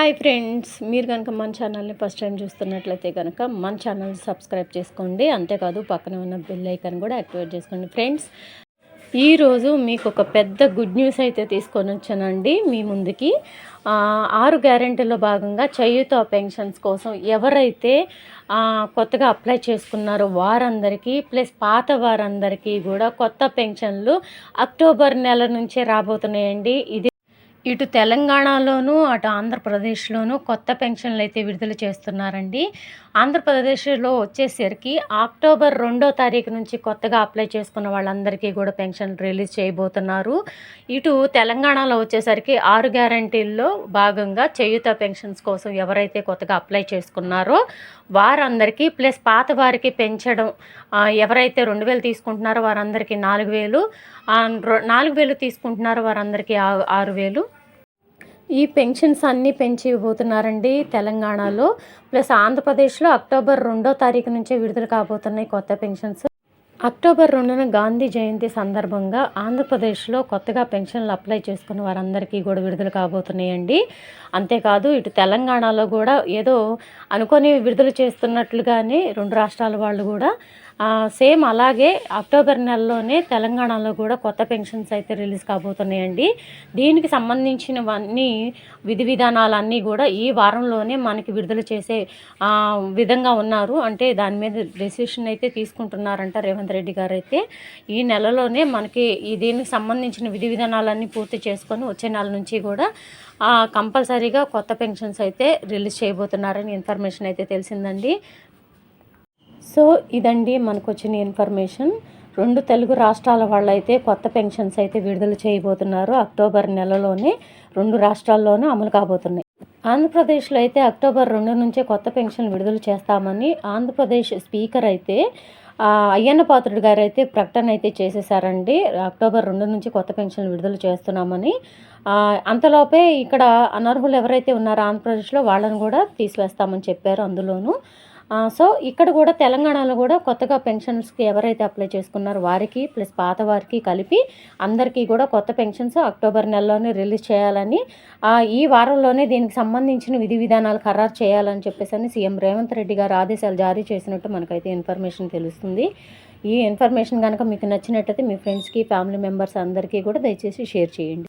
Hi friends మీరు కనుక మన ఛానల్ని ఫస్ట్ టైం చూస్తున్నట్లయితే కనుక మన ఛానల్ సబ్స్క్రైబ్ చేసుకోండి. అంతేకాదు పక్కన ఉన్న బెల్ ఐకాన్ కూడా యాక్టివేట్ చేసుకోండి ఫ్రెండ్స్. ఈరోజు మీకు ఒక పెద్ద గుడ్ న్యూస్ అయితే తీసుకొని వచ్చానండి మీ ముందుకి. ఆరు గ్యారెంటీలో భాగంగా చేయూత పెన్షన్స్ కోసం ఎవరైతే కొత్తగా అప్లై చేసుకున్నారో వారందరికీ ప్లస్ పాత వారందరికీ కూడా కొత్త పెన్షన్లు అక్టోబర్ నెల నుంచే రాబోతున్నాయండి. ఇది ఇటు తెలంగాణలోను అటు ఆంధ్రప్రదేశ్లోను కొత్త పెన్షన్లు అయితే విడుదల చేస్తున్నారండి. ఆంధ్రప్రదేశ్లో వచ్చేసరికి అక్టోబర్ రెండో తారీఖు నుంచి కొత్తగా అప్లై చేసుకున్న వాళ్ళందరికీ కూడా పెన్షన్ రిలీజ్ చేయబోతున్నారు. ఇటు తెలంగాణలో వచ్చేసరికి ఆరు గ్యారంటీల్లో భాగంగా చేయుత పెన్షన్స్ కోసం ఎవరైతే కొత్తగా అప్లై చేసుకున్నారో వారందరికీ ప్లస్ పాత వారికి పెంచడం ఎవరైతే రెండు వేలు తీసుకుంటున్నారో వారందరికీ నాలుగు వేలు నాలుగు వేలు తీసుకుంటున్నారో వారందరికీ ఆ- ఆరు వేలు ఈ పెన్షన్స్ అన్నీ పెంచిపోతున్నారండి తెలంగాణలో. ప్లస్ ఆంధ్రప్రదేశ్లో అక్టోబర్ రెండో తారీఖు నుంచే విడుదల కాబోతున్నాయి కొత్త పెన్షన్స్. అక్టోబర్ రెండున గాంధీ జయంతి సందర్భంగా ఆంధ్రప్రదేశ్లో కొత్తగా పెన్షన్లు అప్లై చేసుకున్న వారందరికీ కూడా విడుదల కాబోతున్నాయండి. అంతేకాదు ఇటు తెలంగాణలో కూడా ఏదో అనుకొని విడుదల చేస్తున్నట్లుగానే రెండు రాష్ట్రాల వాళ్ళు కూడా సేమ్ అలాగే అక్టోబర్ నెలలోనే తెలంగాణలో కూడా కొత్త పెన్షన్స్ అయితే రిలీజ్ కాబోతున్నాయండి. దీనికి సంబంధించినవన్నీ విధి విధానాలన్నీ కూడా ఈ వారంలోనే మనకి విడుదల చేసే విధంగా ఉన్నారు. అంటే దాని మీద డెసిషన్ అయితే తీసుకుంటున్నారంట రేవంత్ రెడ్డి గారు అయితే ఈ నెలలోనే మనకి ఈ దీనికి సంబంధించిన విధి విధానాలన్నీ పూర్తి చేసుకొని వచ్చే నెల నుంచి కూడా కంపల్సరీగా కొత్త పెన్షన్స్ అయితే రిలీజ్ చేయబోతున్నారని ఇన్ఫర్మేషన్ అయితే తెలిసిందండి. సో ఇదండి మనకు వచ్చిన ఇన్ఫర్మేషన్. రెండు తెలుగు రాష్ట్రాల వాళ్ళైతే కొత్త పెన్షన్స్ అయితే విడుదల చేయబోతున్నారు అక్టోబర్ నెలలోనే. రెండు రాష్ట్రాల్లోనూ అమలు కాబోతున్నాయి. ఆంధ్రప్రదేశ్లో అయితే అక్టోబర్ రెండు నుంచే కొత్త పెన్షన్ విడుదల చేస్తామని ఆంధ్రప్రదేశ్ స్పీకర్ అయితే అయ్యన్న పాత్రుడు గారు అయితే ప్రకటన అయితే చేసేసారండి అక్టోబర్ రెండు నుంచి కొత్త పెన్షన్లు విడుదల చేస్తున్నామని. అంతలోపే ఇక్కడ అనర్హులు ఎవరైతే ఉన్నారో ఆంధ్రప్రదేశ్లో వాళ్ళని కూడా తీసివేస్తామని చెప్పారు అందులోనూ. సో ఇక్కడ కూడా తెలంగాణలో కూడా కొత్తగా పెన్షన్స్కి ఎవరైతే అప్లై చేసుకున్నారో వారికి ప్లస్ పాత వారికి కలిపి అందరికీ కూడా కొత్త పెన్షన్స్ అక్టోబర్ నెలలోనే రిలీజ్ చేయాలని ఈ వారంలోనే దీనికి సంబంధించిన విధి విధానాలు ఖరారు చేయాలని చెప్పేసి అని సీఎం రేవంత్ రెడ్డి గారు ఆదేశాలు జారీ చేసినట్టు మనకైతే ఇన్ఫర్మేషన్ తెలుస్తుంది. ఈ ఇన్ఫర్మేషన్ కనుక మీకు నచ్చినట్టయితే మీ ఫ్రెండ్స్కి ఫ్యామిలీ మెంబర్స్ అందరికీ కూడా దయచేసి షేర్ చేయండి.